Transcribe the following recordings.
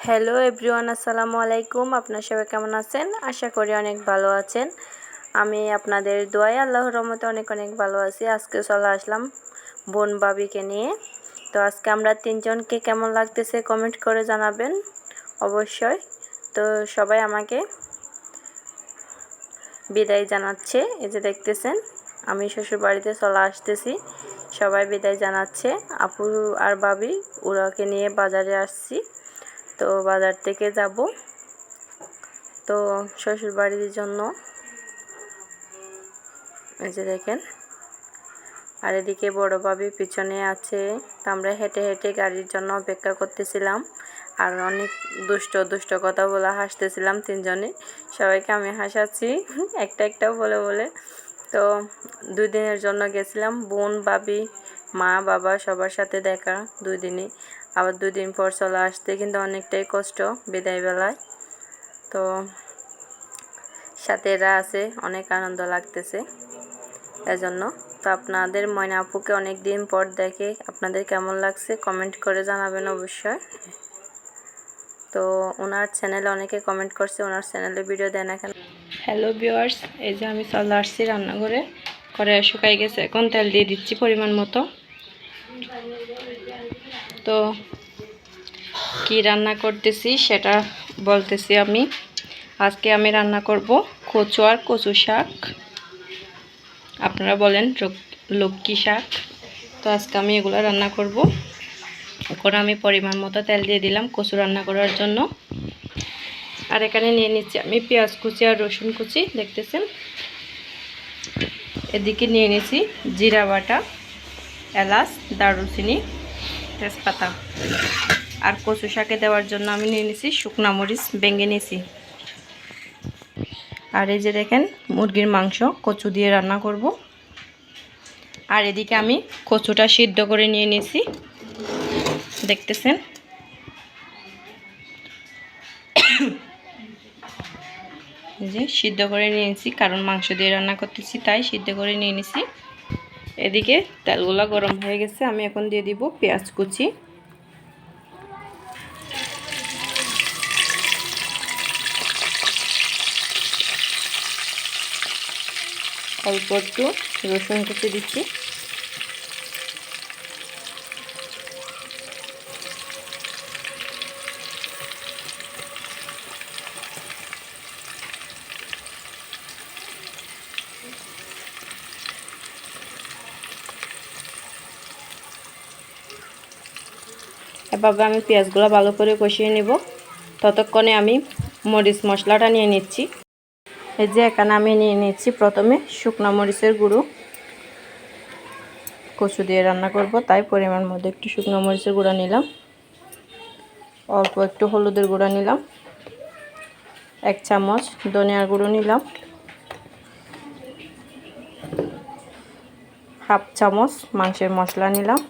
Hello everyone আসসালামু আলাইকুম আপনার সবাই কেমন আছেন? আশা করি অনেক ভালো আছেন। আমি আপনাদের দোয়াই আল্লাহর রহমতে অনেক অনেক ভালো আছি। আজকে চলে আসলাম বোন বাবিকে নিয়ে। তো আজকে আমরা তিনজনকে কেমন লাগতেছে কমেন্ট করে জানাবেন, অবশ্যই। তো সবাই আমাকে বিদায় জানাচ্ছে। এই যে দেখতেছেন, আমি শ্বশুর বাড়িতে চলে আসতেছি। সবাই বিদায় জানাচ্ছে। আপু আর বাবি, ওরাকে নিয়ে বাজারে আসছি। তো বাজার থেকে যাব। তো শ্বশুর বাড়ির জন্য। এই যে দেখেন। আর এদিকে বড় ভাবি পিছনে আছে। তো আমরা হেঁটে হেঁটে গাড়ির জন্য অপেক্ষা করতেছিলাম। আর অনেক দুষ্ট দুষ্ট কথা বলে হাসতেছিলাম তিনজনে। সবাইকে আমি হাসাচ্ছি। একটা একটা বলে বলে। তো দুই দিনের জন্য গেছিলাম। বোন বাবি মা, বাবা সবার সাথে দেখা দুই দিনই আবার দুই দিন পর চলে আসতে কিন্তু অনেকটাই কষ্ট বিদায় বেলায় তো সাথে এরা আছে, অনেক আনন্দ লাগতেছে এজন্য। তো আপনাদের ময়না আপুকে অনেক দিন পর দেখে আপনাদের কেমন লাগছে কমেন্ট করে জানাবেন অবশ্যই। তো ওনার চ্যানেলে অনেকে কমেন্ট করছে, ওনার চ্যানেলে ভিডিও দেয় না কেন? হ্যালো ভিওয়ার্স এই যে আমি চলে আসছি রান্নাঘরে। করে শুকাই গেছে, এখন তেল দিয়ে দিচ্ছি পরিমাণ মতো। তো কি রান্না করতেছি সেটা বলতেছি আমি। আজকে আমি রান্না করব কচু আর কচু শাক। আপনারা বলেন লক্ষ্মী শাক? তো আজকে আমি এগুলো রান্না করব। এখন আমি পরিমাণ মতো তেল দিয়ে দিলাম কচু রান্না করার জন্য। আর এখানে নিয়ে নিচ্ছি আমি পেঁয়াজ কুচি আর রসুন কুচি, দেখতেছেন? এদিকে নিয়ে নিয়েছি জিরা বাটা, এলাচ, দারুচিনি তেজপাতা আর কচু শাকে দেওয়ার জন্য আমি নিয়ে নিয়েছি শুকনা মরিচ, ভেঙে নিয়েছি আর এই যে দেখেন, মুরগির মাংস, কচু দিয়ে রান্না করব। আর এদিকে আমি কচুটা সিদ্ধ করে নিয়ে নিয়েছি দেখতেছেন? যে সিদ্ধ করে নিয়েছি কারণ মাংস দিয়ে রান্না করতেছি, তাই সিদ্ধ করে নিয়ে নিছি। এদিকে তেলগুলা গরম হয়ে গেছে, আমি এখন দিয়ে দিব পেঁয়াজ কুচি। অল্প একটু রসুন কুচি দিচ্ছি। এভাবে আমি পেঁয়াজগুলো ভালো করে কষিয়ে নেব। ততক্ষণে আমি মরিচ মশলাটা নিয়ে নিচ্ছি। এই যে এখানে আমি নিয়ে নিচ্ছি প্রথমে শুকনো মরিচের গুঁড়ো। কচু দিয়ে রান্না করব, তাই পরিমাণ মধ্যে একটু শুকনো মরিচের গুঁড়া নিলাম। অল্প একটু হলুদের গুঁড়া নিলাম। এক চামচ ধনিয়ার গুঁড়ো নিলাম। হাফ চামচ মাংসের মশলা নিলাম।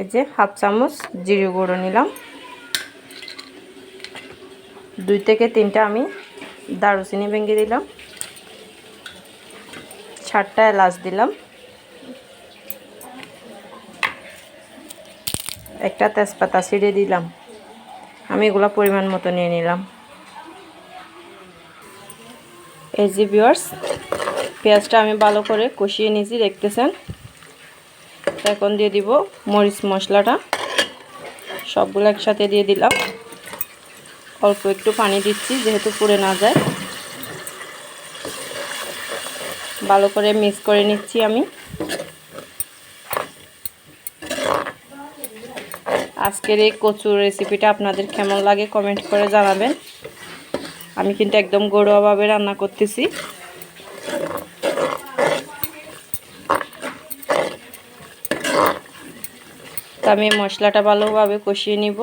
এই যে হাফ চামচ জিরে গুঁড়ো নিলাম। দুই থেকে তিনটা আমি দারুচিনি ভেঙে দিলাম। চারটা এলাচ দিলাম। একটা তেজপাতা ছিঁড়ে দিলাম। আমি এগুলো পরিমাণ মতো নিয়ে নিলাম। এই যে বিয়ার্স পেঁয়াজটা আমি ভালো করে কষিয়ে নিয়েছি, দেখতেছেন? এখন দিয়ে দিব মরিচ মশলাটা। সবগুলো একসাথে দিয়ে দিলাম। অল্প একটু পানি দিচ্ছি, যেহেতু পুড়ে না যায়। ভালো করে মিক্স করে নিচ্ছি আমি। আজকের এই কচুর রেসিপিটা আপনাদের কেমন লাগে কমেন্ট করে জানাবেন। আমি কিন্তু একদম গড়ুয়াভাবে রান্না করতেছি। তো আমি মশলাটা ভালোভাবে কষিয়ে নিব।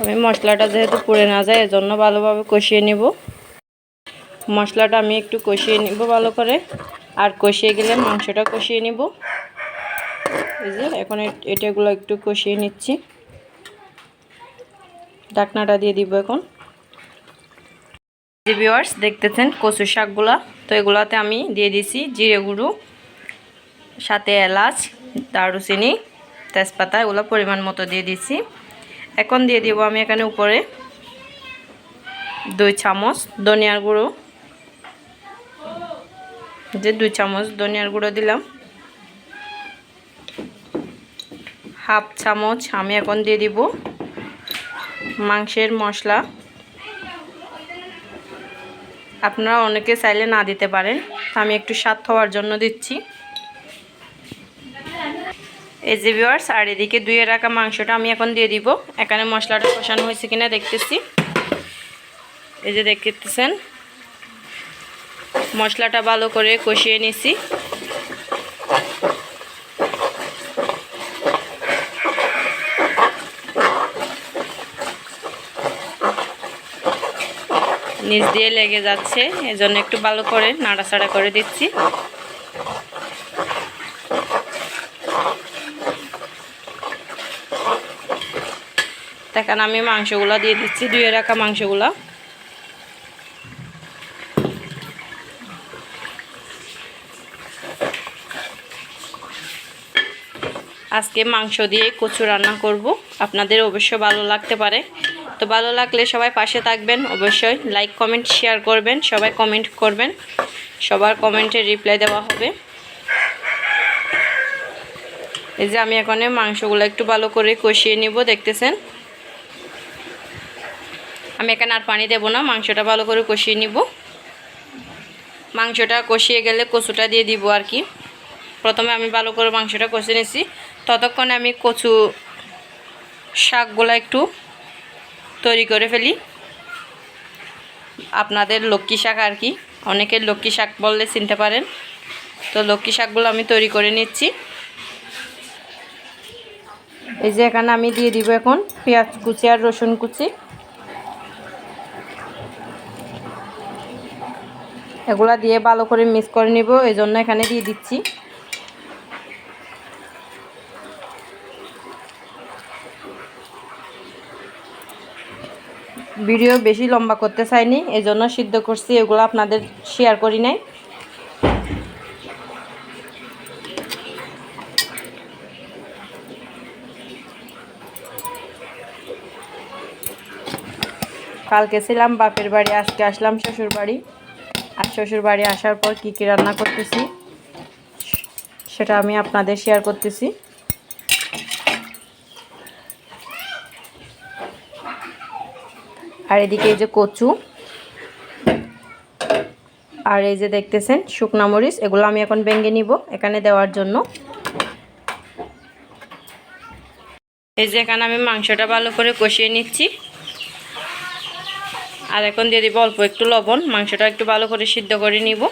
আমি মশলাটা যেহেতু পুড়ে না যায়, এজন্য ভালোভাবে কষিয়ে নিব। মশলাটা আমি একটু কষিয়ে নিব ভালো করে। আর কষিয়ে গেলে মাংসটা কষিয়ে নিব। এই যে, এখন এটাগুলো একটু কষিয়ে নিচ্ছি। ডাকনাটা দিয়ে দিব এখন। যে ভিওয়ার্স দেখতেছেন কচু শাকগুলা, তো এগুলাতে আমি দিয়ে দিছি জিরে গুঁড়ো, সাথে এলাচ, দারুচিনি, তেজপাতা, এগুলো পরিমাণ মতো দিয়ে দিছি। এখন দিয়ে দিব আমি এখানে উপরে দুই চামচ ধনিয়ার গুঁড়ো। যে দুই চামচ ধনিয়ার গুঁড়ো দিলাম। হাফ চামচ আমি এখন দিয়ে দিব মাংসের মশলা। আপনারা অনেকে চাইলে না দিতে পারেন। আমি একটু স্বাদ হওয়ার জন্য দিচ্ছি। এই যে ভিওয়ার্স আর এদিকে দুইয়ে রাখা মাংসটা আমি এখন দিয়ে দিব। এখানে মশলাটা কষানো হয়েছে কিনা দেখতেছি। এই যে দেখতেছেন? মশলাটা ভালো করে কষিয়ে নিছি। নিচ দিয়ে লেগে যাচ্ছে, এজন্য একটু ভালো করে নাড়াচাড়া করে দিচ্ছি। দেখেন, আমি মাংসগুলো দিয়ে দিচ্ছি, ধুয়ে রাখা মাংসগুলো। আজকে মাংস দিয়ে কচু রান্না করব। আপনাদের অবশ্য ভালো লাগতে পারে। তো ভালো লাগলে সবাই পাশে থাকবেন, অবশ্যই লাইক কমেন্ট শেয়ার করবেন, সবাই কমেন্ট করবেন, সবার কমেন্টে রিপ্লাই দেওয়া হবে। এই যে আমি এখানে মাংসগুলো একটু ভালো করে কষিয়ে নিব, দেখতেছেন? আমি এখানে আর পানি দেব না, মাংসটা ভালো করে কষিয়ে নিব। মাংসটা কষিয়ে গেলে কচুটা দিয়ে দিব আর কি। প্রথমে আমি ভালো করে মাংসটা কষে নিয়েছি ততক্ষণে আমি কচু শাকগুলো একটু তৈরি করে ফেলি। আপনাদের লক্ষ্মী শাক আর কি। অনেকের লক্ষ্মী শাক বললে চিনতে পারেন। তো লক্ষ্মী শাকগুলো আমি তৈরি করে নিচ্ছি। এই যে এখানে আমি দিয়ে দিব এখন পেঁয়াজ কুচি আর রসুন কুচি। এগুলা দিয়ে ভালো করে মিক্স করে নিব এই জন্য এখানে দিয়ে দিচ্ছি। ভিডিও বেশি লম্বা করতে চাইনি এই জন্য সিদ্ধ করছি, এগুলো আপনাদের শেয়ার করি নাই। কালকে ছিলাম, বাপের বাড়ি, আজকে আসলাম শ্বশুর বাড়ি। আর শ্বশুর বাড়ি আসার পর কী কী রান্না করতেছি, সেটা আমি আপনাদের শেয়ার করতেছি। আর এদিকে এই যে কচু। আর এই যে দেখতেছেন শুকনা মরিচ, এগুলো আমি এখন ভেঙে নিব এখানে দেওয়ার জন্য। এই যে এখানে আমি মাংসটা ভালো করে কষিয়ে নিচ্ছি। আর এখন দিয়ে দিব অল্প একটু লবণ, মাংসটা একটু ভালো করে সিদ্ধ করে নিব।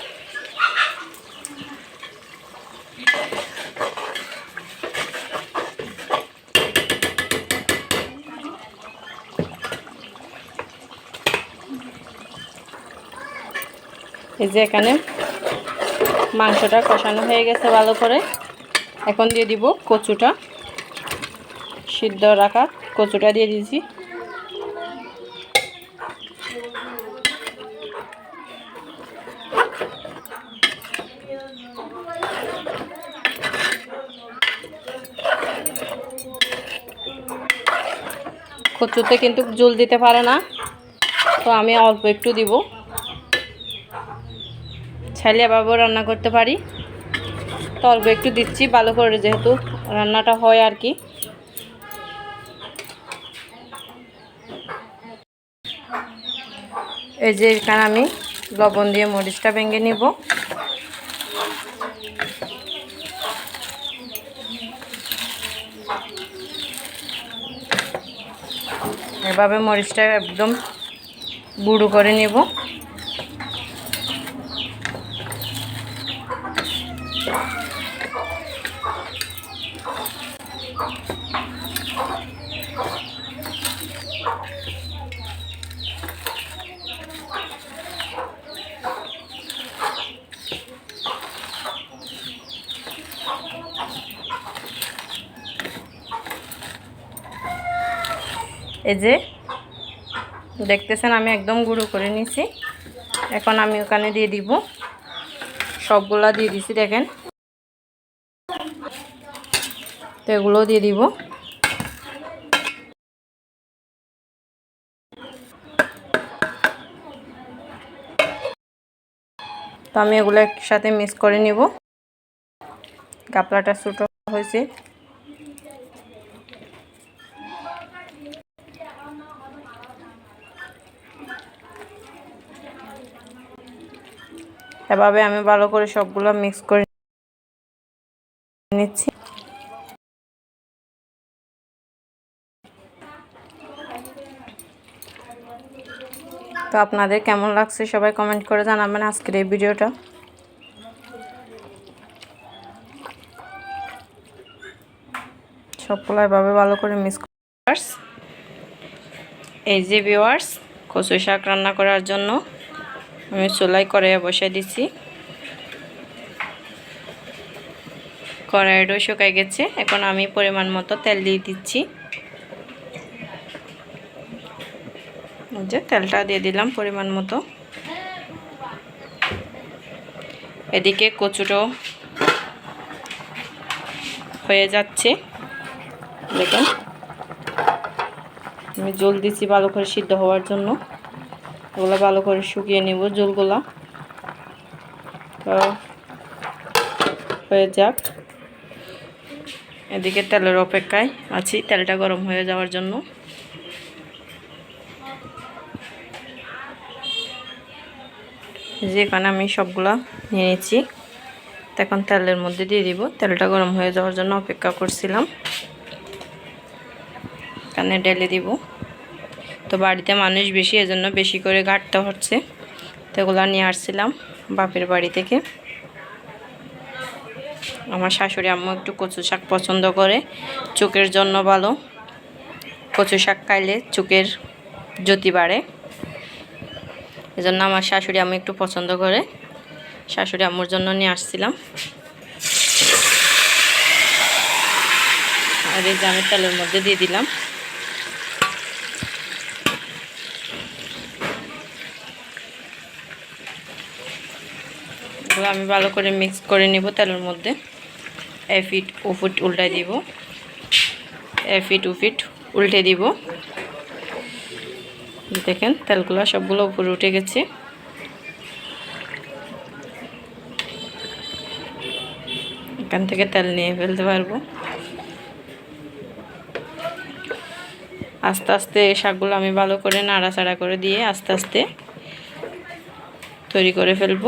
এই যে এখানে মাংসটা কষানো হয়ে গেছে ভালো করে। এখন দিয়ে দিব কচুটা। সিদ্ধ রাখা কচুটা দিয়ে দিয়েছি। কচুতে কিন্তু জল দিতে পারে না। তো আমি অল্প একটু দিব। ছাইলে এভাবেও রান্না করতে পারি। তো অল্প একটু দিচ্ছি, ভালো করে যেহেতু রান্নাটা হয় আর কি। এই যে এখানে আমি লবণ দিয়ে মরিচটা ভেঙে নিব। এভাবে মরিচটা একদম গুঁড়ো করে নেব। এই যে দেখতেছেন আমি একদম গুঁড়ো করে নিছি। এখন আমি ওখানে দিয়ে দিব। সবগুলা দিয়ে দিছি, দেখেন। তো এগুলো দিয়ে দিব। তো আমি এগুলো একসাথে মিক্স করে নিব। গাপলাটা ছোটো হয়েছে। এভাবে আমি ভালো করে সবগুলো মিক্স করে নিচ্ছি। তো আপনাদের কেমন লাগছে সবাই কমেন্ট করে জানাবেন আজকের এই ভিডিওটা। সবগুলো এভাবে ভালো করে মিক্স এই যে ভিওয়ার্স কচু শাক রান্না করার জন্য। আমি চুলাই কড়াইয়ে বসে দিচ্ছি কড়াইটাও শুকাই গেছে। এখন আমি পরিমাণ মতো তেল দিয়ে দিচ্ছি। যে তেলটা দিয়ে দিলাম পরিমাণ মতো। এদিকে কচুটো হয়ে যাচ্ছে। দেখেন। আমি জল দিচ্ছি ভালো করে সিদ্ধ হওয়ার জন্য। ওগুলো ভালো করে শুকিয়ে নেব জলগুলা তো হয়ে যাক। এদিকে তেলের অপেক্ষায় আছি, তেলটা গরম হয়ে যাওয়ার জন্য। যেখানে আমি সবগুলা নিয়ে নিচ্ছি তখন তেলের মধ্যে দিয়ে দিব। তেলটা গরম হয়ে যাওয়ার জন্য অপেক্ষা করছিলাম। এখানে ডেলে দিব। তো বাড়িতে মানুষ বেশি, এজন্য বেশি করে ঘাটতে হচ্ছে। তো এগুলো নিয়ে আসছিলাম বাপের বাড়ি থেকে। আমার শাশুড়ি আম্মু একটু কচু শাক পছন্দ করে, চোখের জন্য ভালো। কচু শাক খাইলে চোখের জ্যোতি বাড়ে। এজন্য আমার শাশুড়ি আম্মু একটু পছন্দ করে, শাশুড়ি আম্মুর জন্য নিয়ে আসছিলাম। আর এই যে আমি তেলের মধ্যে দিয়ে দিলাম। এগুলো আমি ভালো করে মিক্স করে নিব তেলের মধ্যে। এ ফিট, ও ফুট উল্টাই দিব। এ ফিট, ও ফিট উল্টে দিব। দেখেন, তেলগুলো সবগুলো উপরে উঠে গেছে। এখান থেকে তেল নিয়ে ফেলতে পারব। আস্তে আস্তে শাকগুলো আমি ভালো করে নাড়াচাড়া করে দিয়ে আস্তে আস্তে তৈরি করে ফেলব।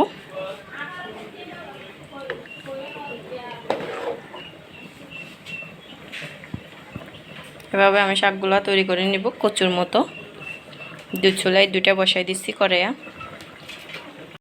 এভাবে আমি শাকগুলো তৈরি করে নিব কচুর মতো। দু চুলাই দুটা বসাই দিচ্ছি কড়াইয়া।